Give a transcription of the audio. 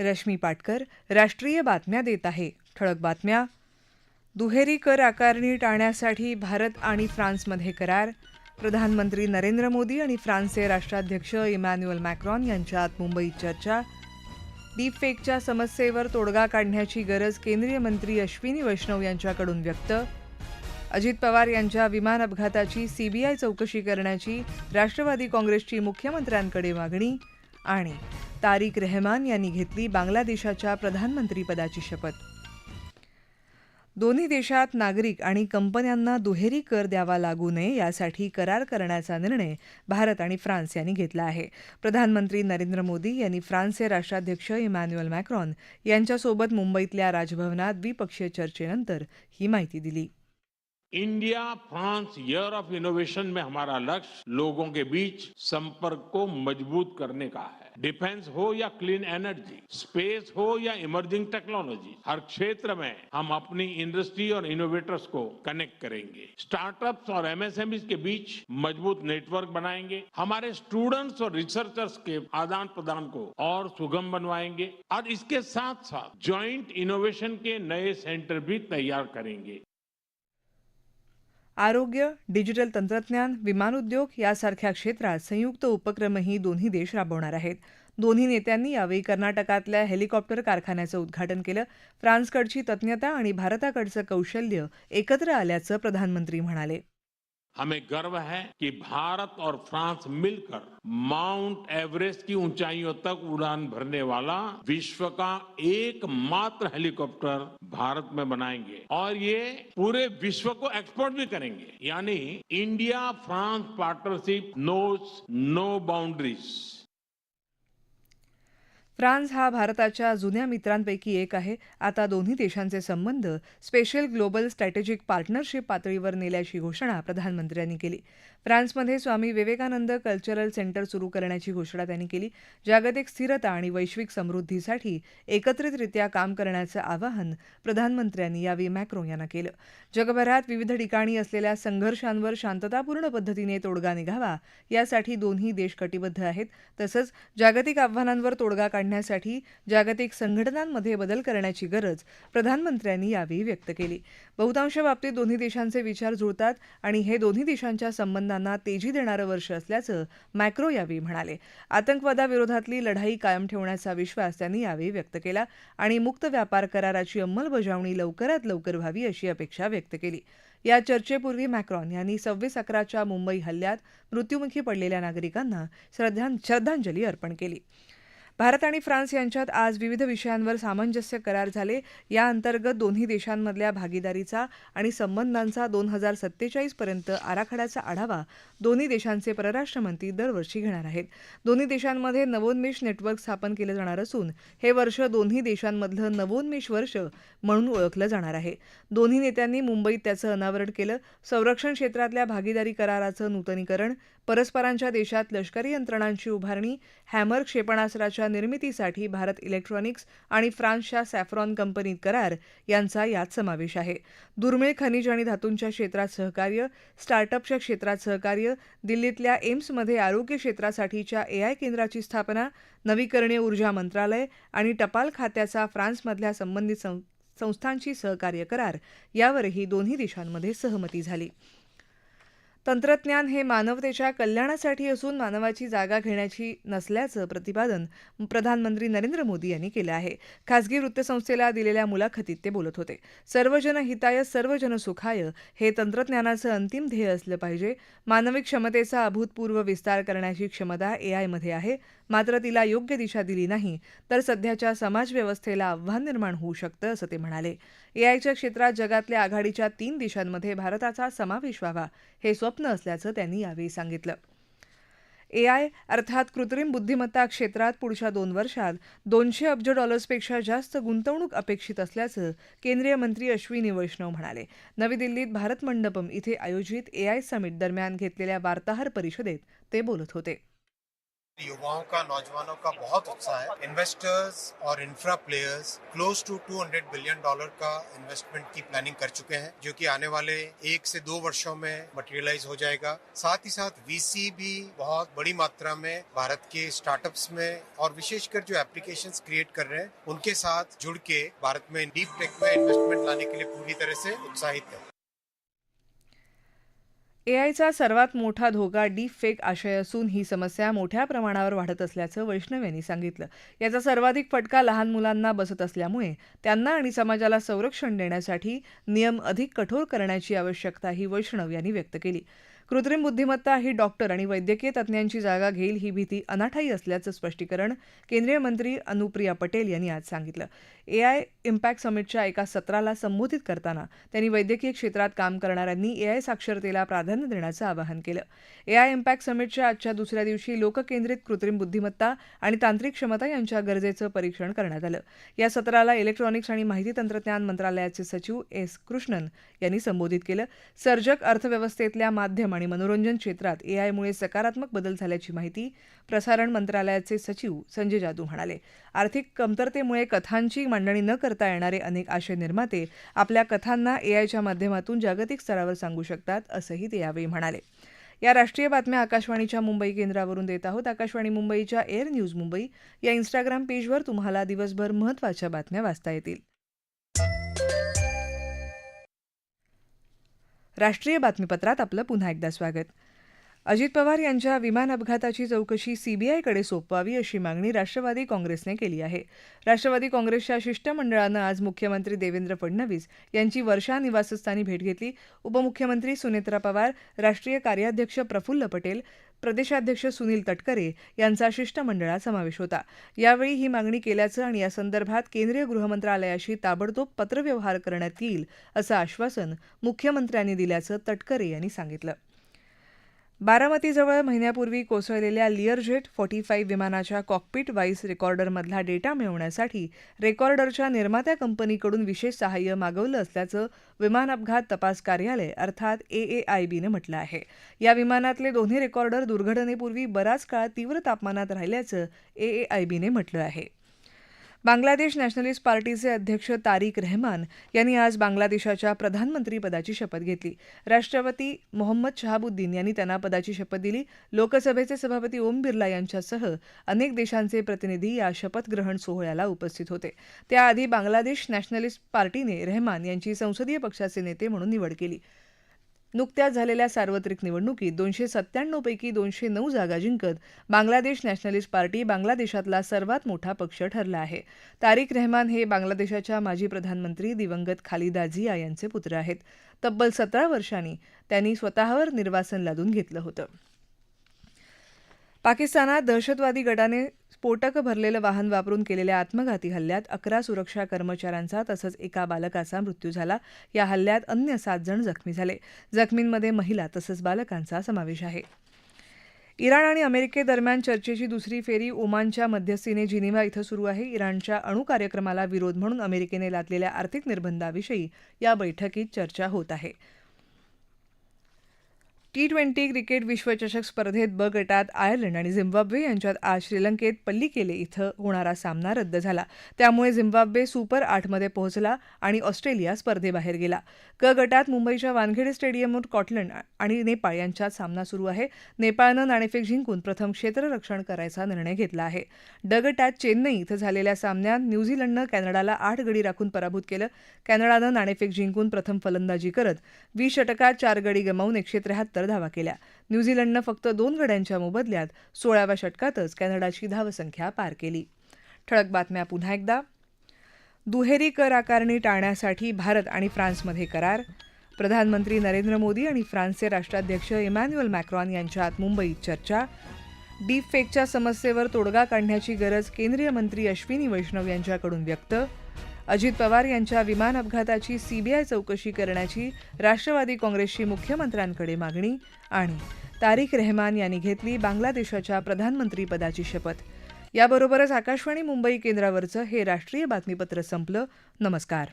रश्मी पाटकर राष्ट्रीय बातम्या देत आहे. ठळक बातम्या. दुहेरी कर आकारणी टाळण्यासाठी भारत आणि फ्रान्समध्ये करार. प्रधानमंत्री नरेंद्र मोदी आणि फ्रान्सचे राष्ट्राध्यक्ष इमॅन्युअल मॅक्रॉन यांच्यात मुंबईत चर्चा. डीपफेकच्या समस्येवर तोडगा काढण्याची गरज केंद्रीय मंत्री अश्विनी वैष्णव यांच्याकडून व्यक्त. अजित पवार यांच्या विमान अपघाताची सीबीआय चौकशी करण्याची राष्ट्रवादी काँग्रेसची मुख्यमंत्र्यांकडे मागणी. आणि तारिक रेहमान यांनी घेतली बांगलादेशाच्या प्रधानमंत्रीपदाची शपथ. दोन्ही देशात नागरिक आणि कंपन्यांना दुहेरी कर द्यावा लागू नये यासाठी करार करण्याचा निर्णय भारत आणि फ्रान्स यांनी घेतला आहे. प्रधानमंत्री नरेंद्र मोदी यांनी फ्रान्सचे राष्ट्राध्यक्ष इमॅन्युअल मॅक्रॉन यांच्यासोबत मुंबईतल्या राजभवनात द्विपक्षीय चर्चेनंतर ही माहिती दिली. India France year of innovation में हमारा लक्ष्य लोगों के बीच संपर्क को मज़बूत करने का है। डिफेंस हो या क्लीन एनर्जी स्पेस हो या इमर्जिंग टेक्नोलॉजी हर क्षेत्र में हम अपनी इंडस्ट्री और इनोवेटर्स को कनेक्ट करेंगे। स्टार्टअप्स और एमएसएमई के बीच मज़बूत नेटवर्क बनाएँगे। हमारे स्टूडेंट्स और रिसर्चर्स के आदान प्रदान को और सुगम बनवाएँगे। और इसके साथ साथ ज्वाइंट इनोवेशन के नए सेंटर भी तैयार करेंगे। आरोग्य डिजिटल तंत्रज्ञान विमान उद्योग यासारख्या क्षेत्रात संयुक्त उपक्रमही दोन्ही देश राबवणार आहेत. दोन्ही नेत्यांनी यावेळी कर्नाटकातल्या हेलिकॉप्टर कारखान्याचं उद्घाटन केलं. फ्रान्सकडची तज्ञता आणि भारताकडचं कौशल्य एकत्र आल्याचं प्रधानमंत्री म्हणाले. हमें गर्व है कि भारत और फ्रांस मिलकर माउंट एवरेस्ट की ऊंचाइयों तक उड़ान भरने वाला विश्व का एकमात्र हेलीकॉप्टर भारत में बनाएँगे। और ये पूरे विश्व को एक्सपोर्ट भी करेंगे। यानी India France partnership knows no boundaries France हा भारताच्या जुन्या मित्रांपैकी एक आहे. आता दोन्ही देशांचे संबंध स्पेशल ग्लोबल स्ट्रॅटेजिक पार्टनरशिप पातळीवर नेल्याची घोषणा प्रधानमंत्र्यांनी केली. फ्रान्समध्ये स्वामी विवेकानंद कल्चरल सेंटर सुरू करण्याची घोषणा त्यांनी केली. जागतिक स्थिरता आणि वैश्विक समृद्धीसाठी एकत्रितरित्या काम करण्याचं आवाहन प्रधानमंत्र्यांनी यावेळी मॅक्रो यांना केलं. जगभरात विविध ठिकाणी असलेल्या संघर्षांवर शांततापूर्ण पद्धतीने तोडगा निघावा यासाठी दोन्ही देश कटिबद्ध आहेत. तसंच जागतिक आव्हानांवर तोडगा काढण्यासाठी जागतिक संघटनांमध्ये बदल करण्याची गरज प्रधानमंत्र्यांनी यावेळी व्यक्त केली. बहुतांश बाबतीत दोन्ही देशांचे विचार जुळतात आणि हे दोन्ही देशांच्या संबंधांना तेजी देणारं वर्ष असल्याचं मॅक्रो यावेळी म्हणाले. आतंकवादाविरोधातली लढाई कायम ठेवण्याचा विश्वास त्यांनी यावेळी व्यक्त केला आणि मुक्त व्यापार कराराची अंमलबजावणी लवकरात लवकर व्हावी अशी अपेक्षा व्यक्त केली. या चर्चेपूर्वी मॅक्रॉन यांनी सव्वीस अकराच्या मुंबई हल्ल्यात मृत्युमुखी पडलेल्या नागरिकांना श्रद्धांजली अर्पण केली. भारत आणि फ्रान्स यांच्यात आज विविध विषयांवर सामंजस्य करार झाले. या अंतर्गत दोन्ही देशांमधल्या भागीदारीचा आणि संबंधांचा दोन हजार सत्तेचाळीस पर्यंत आराखड्याचा आढावा दोन्ही देशांचे परराष्ट्र मंत्री दरवर्षी घेणार आहेत. दोन्ही देशांमध्ये नवोन्मेष नेटवर्क स्थापन केलं जाणार असून हे वर्ष दोन्ही देशांमधलं नवोन्मेष वर्ष म्हणून ओळखलं जाणार आहे. दोन्ही नेत्यांनी मुंबईत त्याचं अनावरण केलं. संरक्षण क्षेत्रातल्या भागीदारी कराराचं नूतनीकरण परस्परांच्या देशात लष्करी यंत्रणांची उभारणी हॅमर क्षेपणास्त्राच्या निर्मितीसाठी भारत इलेक्ट्रॉनिक्स आणि फ्रान्सच्या सॅफ्रॉन कंपनीत करार यांचा यात समावेश आहे. दुर्मिळ खनिज आणि धातूंच्या क्षेत्रात सहकार्य स्टार्टअपच्या क्षेत्रात सहकार्य दिल्लीतल्या एम्समध्ये आरोग्य क्षेत्रासाठीच्या एआय केंद्राची स्थापना नवीकरणीय ऊर्जा मंत्रालय आणि टपाल खात्याचा फ्रान्समधल्या संबंधित संस्थांशी सहकार्य करार यावरही दोन्ही देशांमध्ये सहमती झाली. तंत्रज्ञान हे मानवतेच्या कल्याणासाठी असून मानवाची जागा घेण्याची नसल्याचं प्रतिपादन प्रधानमंत्री नरेंद्र मोदी यांनी केलं आहे. खासगी वृत्तसंस्थेला दिलेल्या मुलाखतीत ते बोलत होते. सर्वजन हिताय सर्वजन सुखाय हे तंत्रज्ञानाचं अंतिम ध्येय असलं पाहिजे. मानवी क्षमतेचा अभूतपूर्व विस्तार करण्याची क्षमता एआयमध्ये आहे. मात्र तिला योग्य दिशा दिली नाही तर सध्याच्या समाजव्यवस्थेला आव्हान निर्माण होऊ शकतं असं ते म्हणाले. एआयच्या क्षेत्रात जगातल्या आघाडीच्या तीन देशांमध्ये भारताचा समावेश व्हावा हे स्वप्न असल्याचं त्यांनी यावेळी सांगितलं. एआय अर्थात कृत्रिम बुद्धिमत्ता क्षेत्रात पुढच्या दोन वर्षात दोनशे अब्ज डॉलर्सपेक्षा जास्त गुंतवणूक अपेक्षित असल्याचं केंद्रीय मंत्री अश्विनी वैष्णव म्हणाले. नवी दिल्लीत भारत मंडपम इथे आयोजित एआय समिट दरम्यान घेतलेल्या वार्ताहर परिषदेत ते बोलत होते. युवाओं का, नौजवानों का बहुत उत्साह है। इन्वेस्टर्स और infra players close to 200 billion dollar का इन्वेस्टमेंट की प्लानिंग कर चुके हैं, जो कि आने वाले एक से दो वर्षों में मटेरियलाइज हो जाएगा। साथ ही साथ वीसी भी बहुत बड़ी मात्रा में भारत के स्टार्टअप्स में और विशेषकर जो एप्लीकेशन क्रिएट कर रहे हैं, उनके साथ जुड़ के भारत में डीप टेक में इन्वेस्टमेंट लाने के लिए पूरी तरह से उत्साहित है। एआयचा सर्वात मोठा धोका डीप फेक आशय असून ही समस्या मोठ्या प्रमाणावर वाढत असल्याचं वैष्णव यांनी सांगितलं. याचा सर्वाधिक फटका लहान मुलांना बसत असल्यामुळे त्यांना आणि समाजाला संरक्षण देण्यासाठी नियम अधिक कठोर करण्याची आवश्यकताही वैष्णव यांनी व्यक्त केली. कृत्रिम बुद्धिमत्ता ही डॉक्टर आणि वैद्यकीय तज्ज्ञांची जागा घेईल ही भीती अनाठायी असल्याचं स्पष्टीकरण केंद्रीय मंत्री अनुप्रिया पटेल यांनी आज सांगितलं. एआय इम्पॅक्ट समिटच्या एका सत्राला संबोधित करताना त्यांनी वैद्यकीय क्षेत्रात काम करणाऱ्यांनी एआय साक्षरतेला प्राधान्य देण्याचं आवाहन केलं. एआय इम्पॅक्ट समिटच्या आजच्या दुसऱ्या दिवशी लोककेंद्रित कृत्रिम बुद्धिमत्ता आणि तांत्रिक क्षमता यांच्या गरजेचं परीक्षण करण्यात आलं. या सत्राला इलेक्ट्रॉनिक्स आणि माहिती तंत्रज्ञान मंत्रालयाचे सचिव एस कृष्णन यांनी संबोधित केलं. सर्जक अर्थव्यवस्थेतल्या माध्यम आणि मनोरंजन क्षेत्रात एआयमुळे सकारात्मक बदल झाल्याची माहिती प्रसारण मंत्रालयाचे सचिव संजय जाधव म्हणाले. आर्थिक कमतरतेमुळे कथांची मांडणी न करता येणारे अनेक आशय निर्माते आपल्या कथांना एआयच्या माध्यमातून जागतिक स्तरावर सांगू शकतात असंही ते यावेळी म्हणाले. या राष्ट्रीय बातम्या आकाशवाणीच्या मुंबई केंद्रावरून देत आहोत. आकाशवाणी मुंबईच्या एअर न्यूज मुंबई या इंस्टाग्राम पेजवर तुम्हाला दिवसभर महत्त्वाच्या बातम्या वाचता येतील. राष्ट्रीय बातमीपत्रात आपलं पुन्हा एकदा स्वागत. अजित पवार यांच्या विमान अपघाताची चौकशी सीबीआयकडे सोपवावी अशी मागणी राष्ट्रवादी काँग्रेसने केली आहे. राष्ट्रवादी काँग्रेसच्या शिष्टमंडळानं आज मुख्यमंत्री देवेंद्र फडणवीस यांची वर्षा निवासस्थानी भेट घेतली. उपमुख्यमंत्री सुनेत्रा पवार राष्ट्रीय कार्याध्यक्ष प्रफुल्ल पटेल प्रदेशाध्यक्ष सुनील तटकरे यांचा शिष्टमंडळात समावेश होता. यावेळी ही मागणी केल्याचं आणि या संदर्भात केंद्रीय गृहमंत्रालयाशी ताबडतोब पत्रव्यवहार करण्यात येईल असं आश्वासन मुख्यमंत्र्यांनी दिल्याचं तटकरे यांनी सांगितलं. बारामतीजवळ महिन्यापूर्वी कोसळलेल्या लिअरजेट फॉर्टी फाईव्ह विमानाच्या कॉकपिट वाईस रेकॉर्डरमधला डेटा मिळवण्यासाठी रेकॉर्डरच्या निर्मात्या कंपनीकडून विशेष सहाय्य मागवलं असल्याचं विमान अपघात तपास कार्यालय अर्थात एएआयबीनं म्हटलं आहे. या विमानातले दोन्ही रेकॉर्डर दुर्घटनेपूर्वी बराच काळ तीव्र तापमानात राहिल्याचं एएआयबीने म्हटलं आहे. बांगलादेश नॅशनलिस्ट पार्टीचे अध्यक्ष तारिक रहमान यांनी आज बांगलादेशाच्या प्रधानमंत्रीपदाची शपथ घेतली. राष्ट्रपती मोहम्मद शहाबुद्दीन यांनी त्यांना पदाची शपथ दिली. लोकसभेचे सभापती ओम बिर्ला यांच्यासह अनेक देशांचे प्रतिनिधी या शपथग्रहण सोहळ्याला उपस्थित होते. त्याआधी बांगलादेश नॅशनलिस्ट पार्टीने रहमान यांची संसदीय पक्षाचे नेते म्हणून निवड केली. नुकत्याच झालेल्या सार्वत्रिक निवडणुकीत दोनशे सत्त्याण्णवपैकी दोनशे नऊ जागा जिंकत बांगलादेश नॅशनलिस्ट पार्टी बांगलादेशातला सर्वात मोठा पक्ष ठरला आहे. तारिक रहमान हे बांगलादेशाच्या माजी प्रधानमंत्री दिवंगत खालिदा झिया यांचे पुत्र आहेत. तब्बल सतरा वर्षांनी त्यांनी स्वतःवर निर्वासन लादून घेतलं होतं. पाकिस्तानात दहशतवादी गटाने स्फोटक भरलेलं वाहन वापरून केलेल्या आत्मघाती हल्ल्यात अकरा सुरक्षा कर्मचाऱ्यांचा तसंच एका बालकाचा मृत्यू झाला. या हल्ल्यात अन्य सात जण जखमी झाले. जखमींमध्ये महिला तसंच बालकांचा समावेश आहे. इराण आणि अमेरिकेदरम्यान चर्चेची दुसरी फेरी ओमानच्या मध्यस्थीने जिनिव्हा इथं सुरू आहे. इराणच्या अणुकार्यक्रमाला विरोध म्हणून अमेरिकेने लादलेल्या आर्थिक निर्बंधाविषयी या बैठकीत चर्चा होत आहे. टी ट्वेंटी क्रिकेट विश्वचषक स्पर्धेत ब गटात आयर्लंड आणि झिम्बाब्वे यांच्यात आज श्रीलंकेत पल्लीकेले इथं होणारा सामना रद्द झाला. त्यामुळे झिम्बाब्वे सुपर आठमध्ये पोहोचला आणि ऑस्ट्रेलिया स्पर्धेबाहेर गेला. क गटात मुंबईच्या वानखेडे स्टेडियमवर स्कॉटलंड आणि नेपाळ यांच्यात सामना सुरू आहे. नेपाळनं नाणेफेक जिंकून प्रथम क्षेत्ररक्षण करायचा निर्णय घेतला आहे. ड गटात चेन्नई इथं झालेल्या सामन्यात न्यूझीलंडनं कॅनडाला आठ गडी राखून पराभूत केलं. कॅनडानं नाणेफेक जिंकून प्रथम फलंदाजी करत वीस षटकात चार गडी गमावून एकशे त्र्याहत्तर धावा केल्या. न्यूझीलंडनं फक्त दोन गड्यांच्या मोबदल्यात सोळाव्या षटकातच कॅनडाची धावसंख्या पार केली. ठळक बातम्या पुन्हा एकदा. दुहेरी कर आकारणी टाळण्यासाठी भारत आणि फ्रान्समध्ये करार. प्रधानमंत्री नरेंद्र मोदी आणि फ्रान्सचे राष्ट्राध्यक्ष इमॅन्युअल मॅक्रॉन यांच्यात मुंबईत चर्चा. डीप फेकच्या समस्येवर तोडगा काढण्याची गरज केंद्रीय मंत्री अश्विनी वैष्णव यांच्याकडून व्यक्त. अजित पवार यांच्या विमान अपघाताची सीबीआय चौकशी करण्याची राष्ट्रवादी काँग्रेसची मुख्यमंत्र्यांकडे मागणी आणि तारिक रेहमान यांनी घेतली बांगलादेशाच्या प्रधानमंत्रीपदाची शपथ. याबरोबरच आकाशवाणी मुंबई केंद्रावरचं हे राष्ट्रीय बातमीपत्र संपलं. नमस्कार.